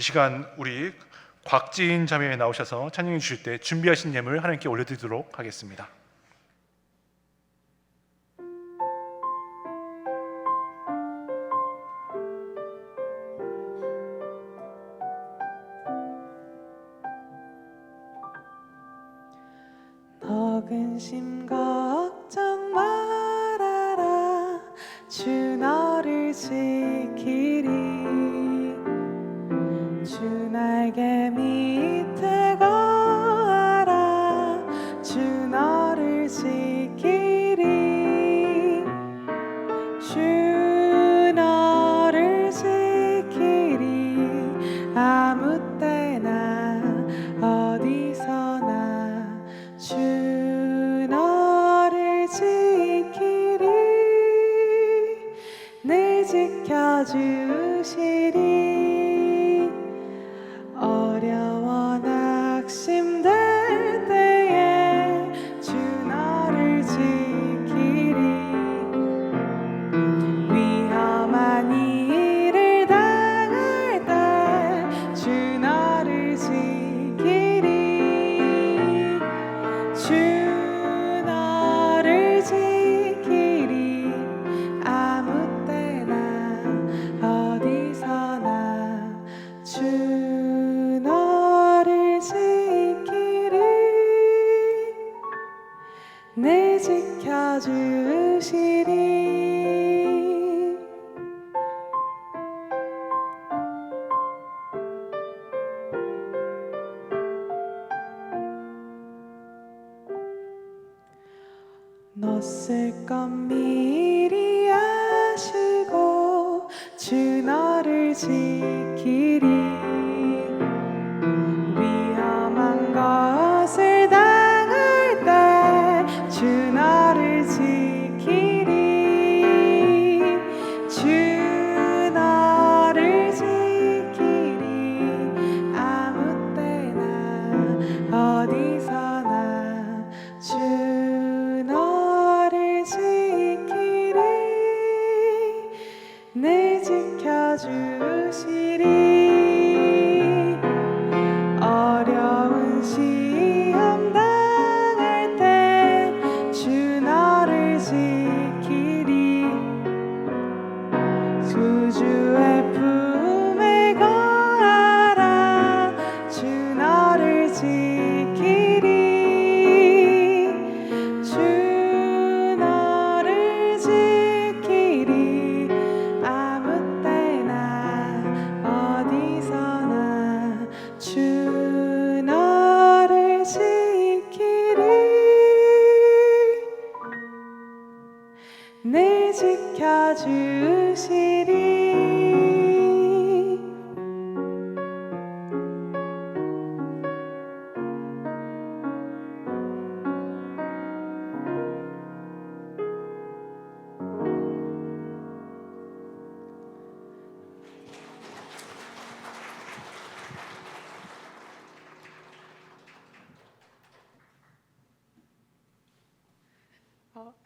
이 시간 우리 곽지인 자매 나오셔서 찬양해 주실 때 준비하신 예물 하나님께 올려드리도록 하겠습니다. 걱정 말아라 주 너를 지키 너 주 너를 지키리 지켜주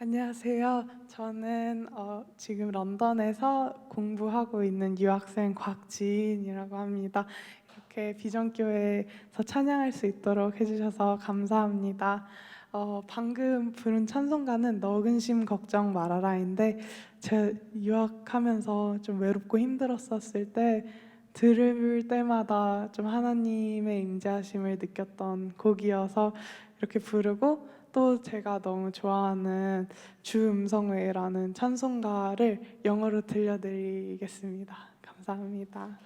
안녕하세요. 저는 어, 지금 런던에서 공부하고 있는 유학생 곽지인이라고 합니다. 이렇게 비전교회에서 찬양할 수 있도록 해주셔서 감사합니다. 어, 방금 부른 찬송가는 너근심 걱정 말아라인데 제 유학하면서 좀 외롭고 힘들었었을 때 들을 때마다 좀 하나님의 임재하심을 느꼈던 곡이어서 이렇게 부르고 또 제가 너무 좋아하는 주 음성회라는 찬송가를 영어로 들려드리겠습니다. 감사합니다.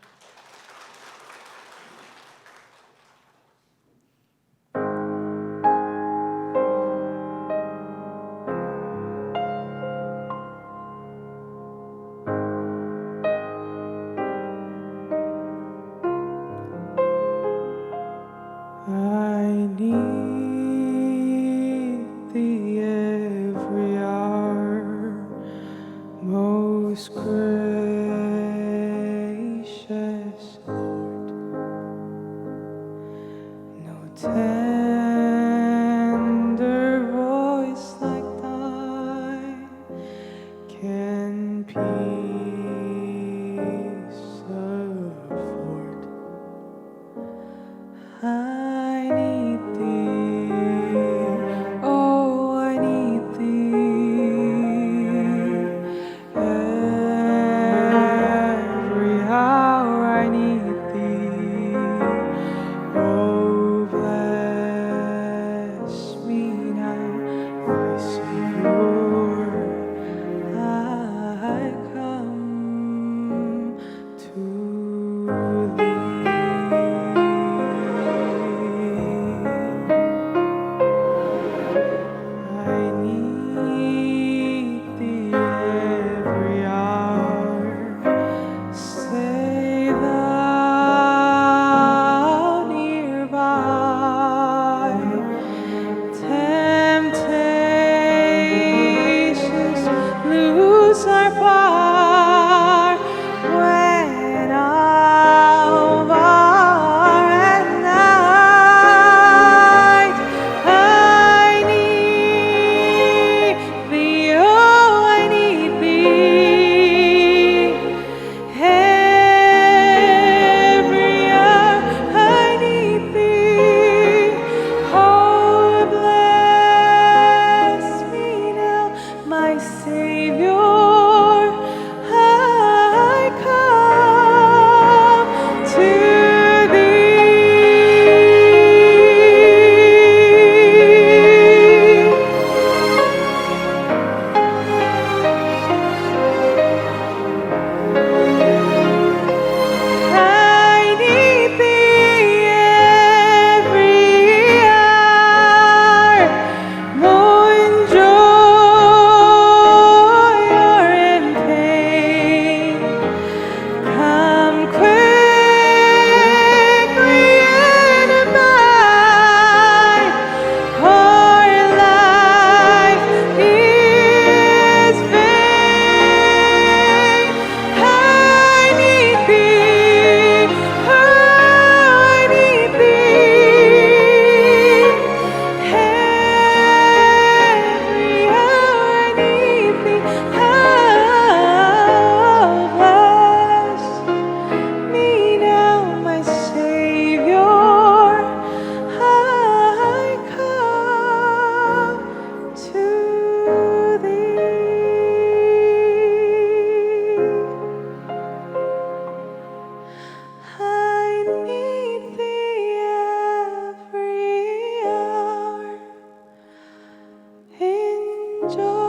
저